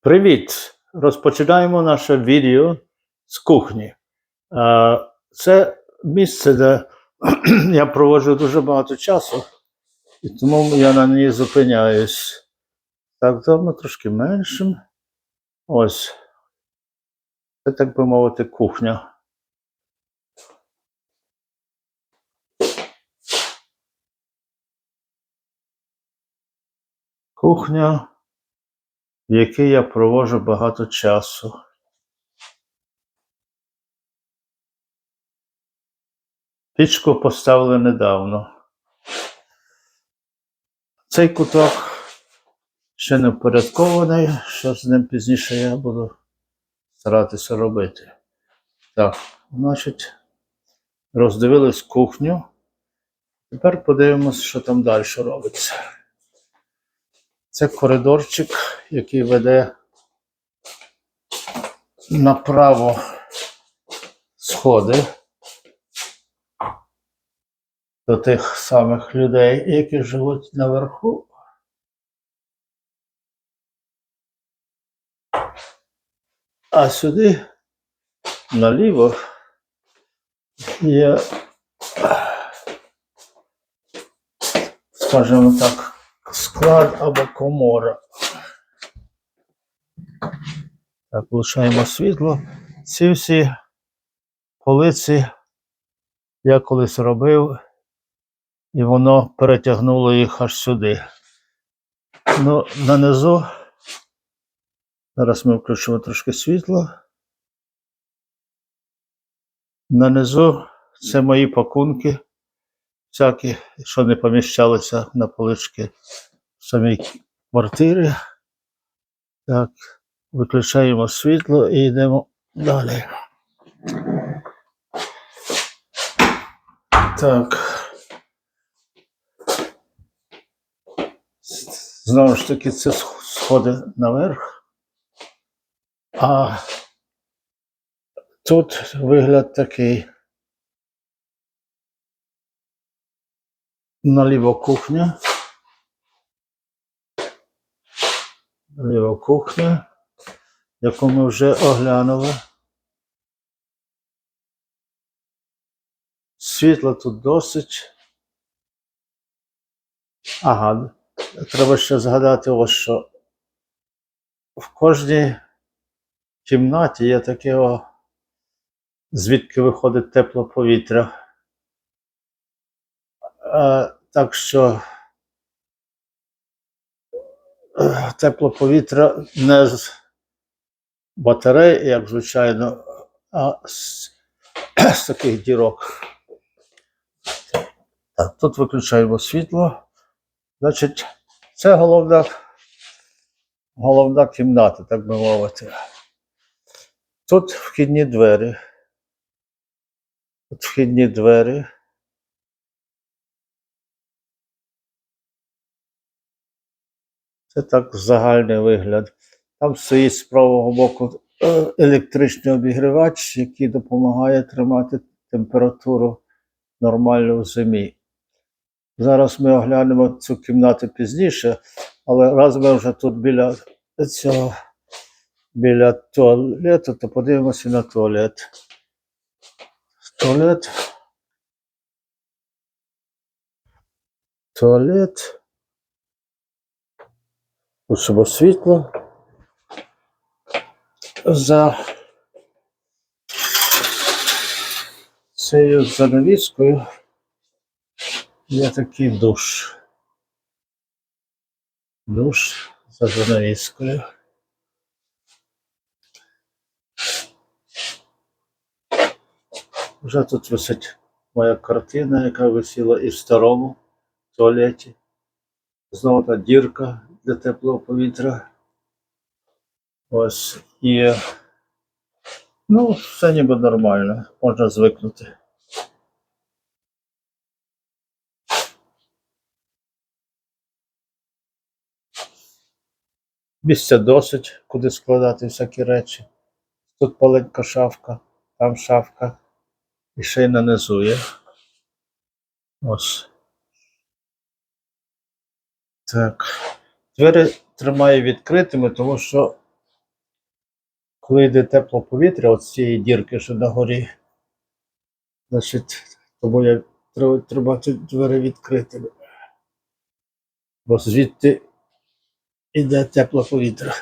Привіт! Розпочинаємо наше відео з кухні. Е, Це місце, де я проводжу дуже багато часу, і тому я на ній зупиняюсь. Так, вдома трошки меншим. Ось. Це, так би мовити, кухня. Кухня в якій я проводжу багато часу. Пічку поставили недавно. Цей куток ще не впорядкований, що з ним пізніше я буду старатися робити. Так, значить, роздивились кухню. Тепер подивимось, що там далі робиться. Це коридорчик, який веде направо сходи до тих самих людей, які живуть наверху. А сюди наліво є, скажімо так, склад або комора. Так, влучаємо світло. Ці всі полиці я колись робив, і воно перетягнуло їх аж сюди. Ну, нанизу. Зараз ми включимо трошки світло. Нанизу це мої пакунки, всякі, що не поміщалися на полички в самій квартирі. Так, виключаємо світло і йдемо далі. Так. Знову ж таки, це сходи наверх. А тут вигляд такий. Наліво кухня. Наліво кухня, яку ми вже оглянули. Світла тут досить. Ага, треба ще згадати ось що. В кожній кімнаті є таке, о, звідки виходить тепле повітря. Е, так що е, тепле повітря не з батарей, як звичайно, а з, з таких дірок. Так, тут виключаємо світло. Значить, це головна, головна кімната, так би мовити. Тут вхідні двері. Тут вхідні двері. Це так загальний вигляд. Там стоїть з правого боку е, електричний обігрівач, який допомагає тримати температуру нормально в зимі. Зараз ми оглянемо цю кімнату пізніше, але раз ми вже тут біля цього біля туалету, то подивимося на туалет. Туалет. Туалет. Пушимо світло. За цією занавіскою є такий душ. Душ за занавіскою. Вже тут висить моя картина, яка висіла і в старому туалеті. Знову та дірка для теплого повітря. Ось і. Ну, все ніби нормально, можна звикнути. Місця досить, куди складати всякі речі. Тут маленька шафка, там шафка. І ще й нанизує. Ось. Так. Двері тримаю відкритими, тому що коли йде тепле повітря от з цієї дірки, що на горі, значить, тому я треба двері відкрити. Бо звідти йде тепле повітря.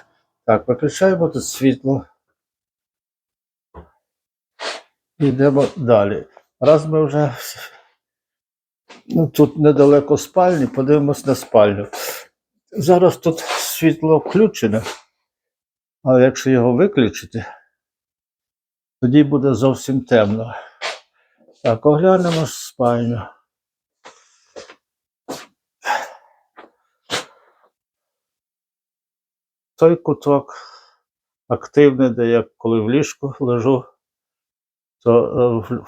Так, виключаємо тут світло. Йдемо далі. Раз ми вже ну, тут недалеко спальні, подивимось на спальню. Зараз тут світло включене, але якщо його виключити, тоді буде зовсім темно. Так, оглянемо спальню. Той куток активний, де я коли в ліжку лежу, то е,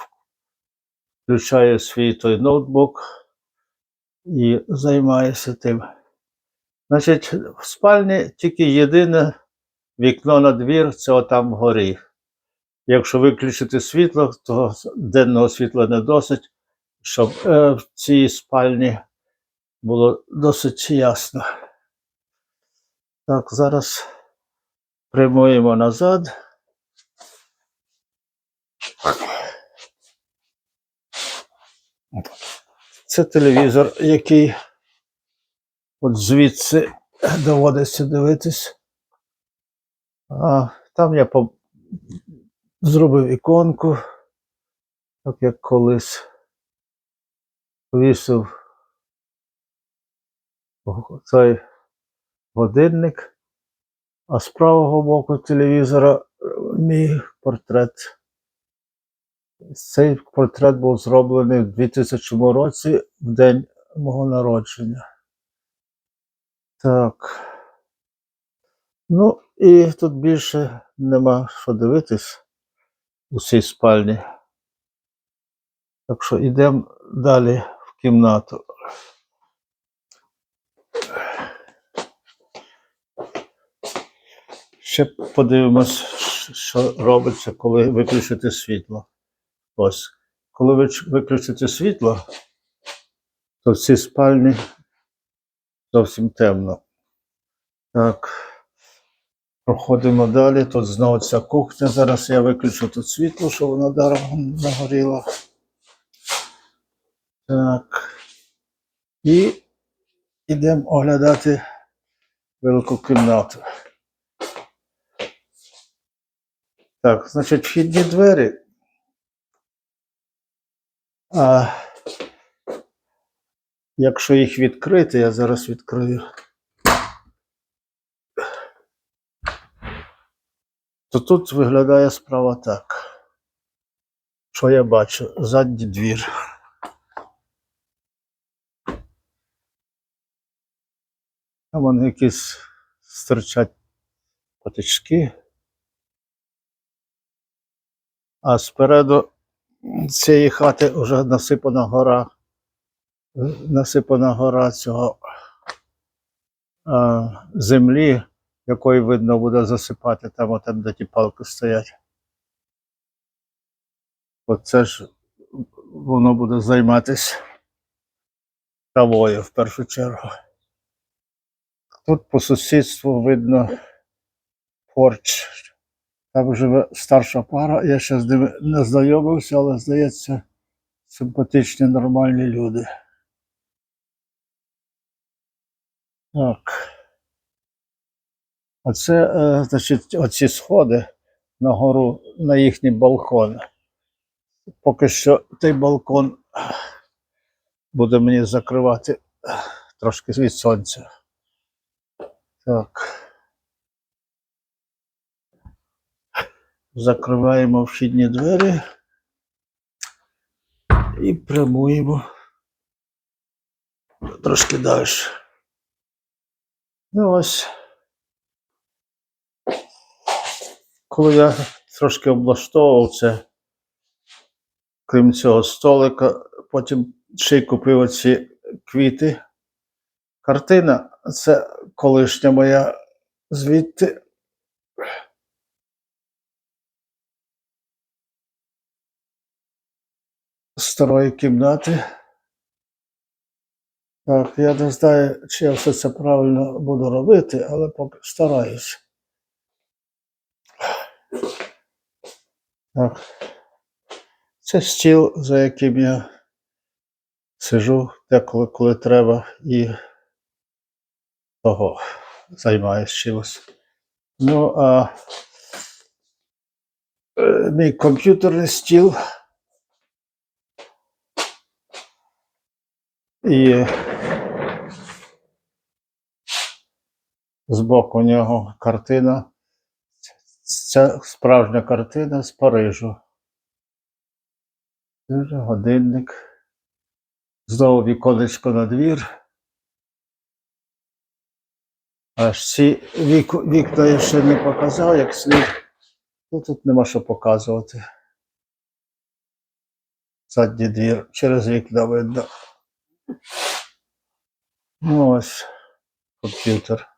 включаю свій той ноутбук і займаюся тим. Значить, в спальні тільки єдине вікно на двір це отам вгорі. Якщо виключити світло, то денного світла не досить, щоб е, в цій спальні було досить ясно. Так, зараз прямуємо назад. Це телевізор, який от звідси доводиться дивитись. А там я по... зробив іконку, так як колись повісив цей годинник, а з правого боку телевізора е, мій портрет. Цей портрет був зроблений в 2000 році, в день мого народження. Так. Ну, і тут більше нема що дивитись у цій спальні. Так що йдемо далі в кімнату. Ще подивимось, що робиться, коли виключити світло. Ось. Коли ви виключите світло, то в цій спальні зовсім темно. Так. Проходимо далі. Тут знову ця кухня. Зараз я виключу тут світло, щоб воно даром не горіло. Так. І йдемо оглядати велику кімнату. Так, значить, вхідні двері. А, якщо їх відкрити, я зараз відкрию. То тут виглядає справа так. Що я бачу? Задній двір. Там вони якісь стирчать потички. А спереду цієї хати вже насипана гора. Насипана гора цього а, землі, якої видно буде засипати там, от там, де ті палки стоять. Оце ж воно буде займатися травою в першу чергу. Тут по сусідству видно порч. Там живе старша пара. Я ще з ними не знайомився, але здається, симпатичні, нормальні люди. Так. Оце, е, значить, оці сходи на гору на їхній балкон. Поки що той балкон буде мені закривати трошки від сонця. Так. Закриваємо вхідні двері і прямуємо трошки далі. Ну ось. Коли я трошки облаштовував це, крім цього столика, потім ще й купив оці квіти. Картина це колишня моя звідти. Старої кімнати. Так, я не знаю, чи я все це правильно буду робити, але поки стараюсь. Так. Це стіл, за яким я сижу деколи, коли треба, і того займаюсь чимось. Ну, а е, мій комп'ютерний стіл. І збоку нього картина. Це справжня картина з Парижу. Дуже годинник. Знову віконечко на двір. Аж ці вік, вікна я ще не показав, як слід. Ну, тут нема що показувати. Задній двір через вікна видно. Ну ось комп'ютер.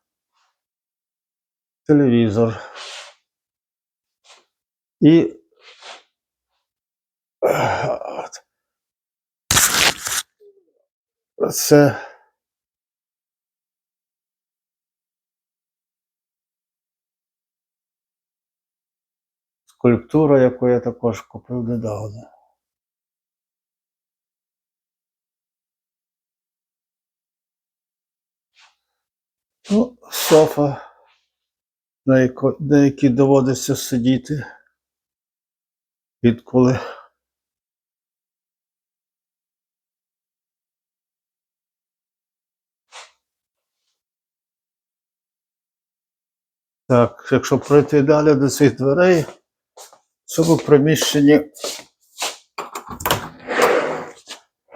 Телевізор. І це скульптура, яку я також купив недавно. Ну, софа, на, яко, доводиться сидіти відколи. Так, якщо пройти далі до цих дверей, в цьому приміщенні,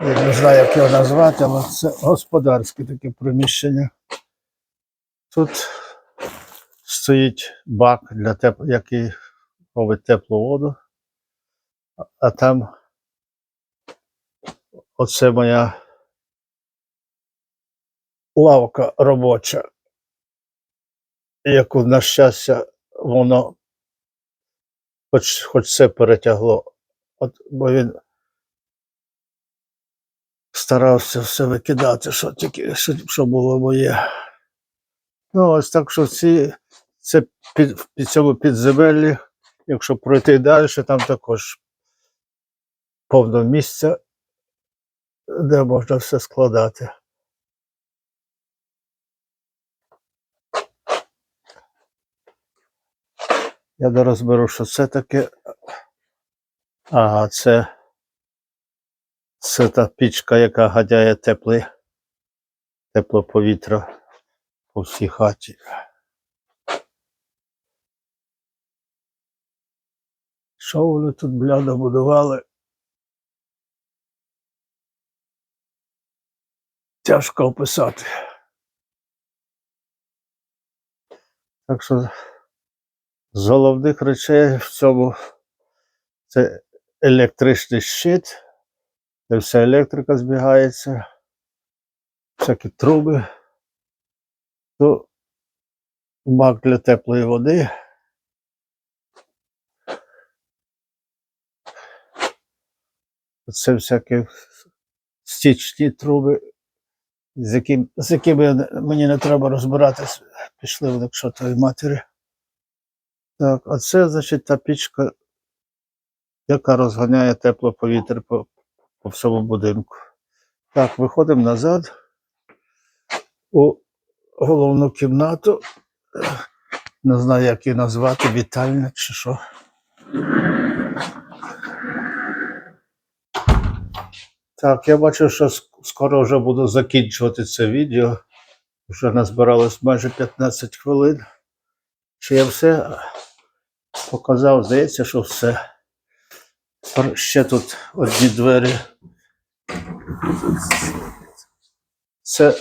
я не знаю, як його назвати, але це господарське таке приміщення. Тут стоїть бак для теп... який робить теплу воду, а- там оце моя лавка робоча, яку, на щастя, воно хоч, хоч це перетягло. От, бо він старався все викидати, що тільки що було моє. Ну, ось так що ці, це під, під цьому підземеллі, якщо пройти далі, там також повно місця, де можна все складати. Я не розберу, що це таке. Ага, це, це та пічка, яка гадяє тепле, тепле повітря по всій хаті. Що вони тут бляда будували? Тяжко описати. Так що з головних речей в цьому це електричний щит, де вся електрика збігається, всякі труби, то бак для теплої води. Це всякі стічні труби, з, яким, з якими мені не треба розбиратись, пішли вони к шотовій матері. Так, а це, значить, та пічка, яка розганяє тепле повітря по, по всьому будинку. Так, виходимо назад у головну кімнату. Не знаю, як її назвати, вітальня чи що. Так, я бачу, що скоро вже буду закінчувати це відео. Вже назбиралось майже 15 хвилин. Чи я все показав, здається, що все. Ще тут одні двері. Це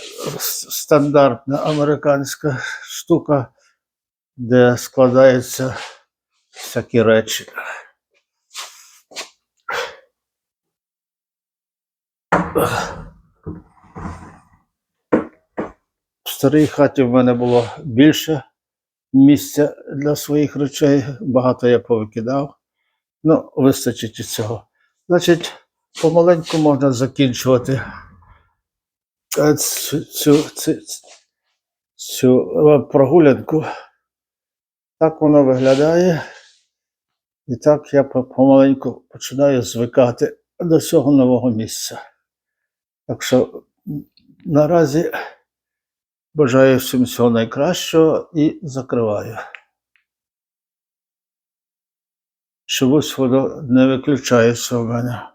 стандартна американська штука, де складаються всякі речі. В старій хаті в мене було більше місця для своїх речей. Багато я повикидав. Ну, вистачить і цього. Значить, помаленьку можна закінчувати е, цю, цю, цю, е, прогулянку. Так воно виглядає. І так я помаленьку починаю звикати до цього нового місця. Так що наразі бажаю всім всього найкращого і закриваю. Чомусь воно не виключається в мене.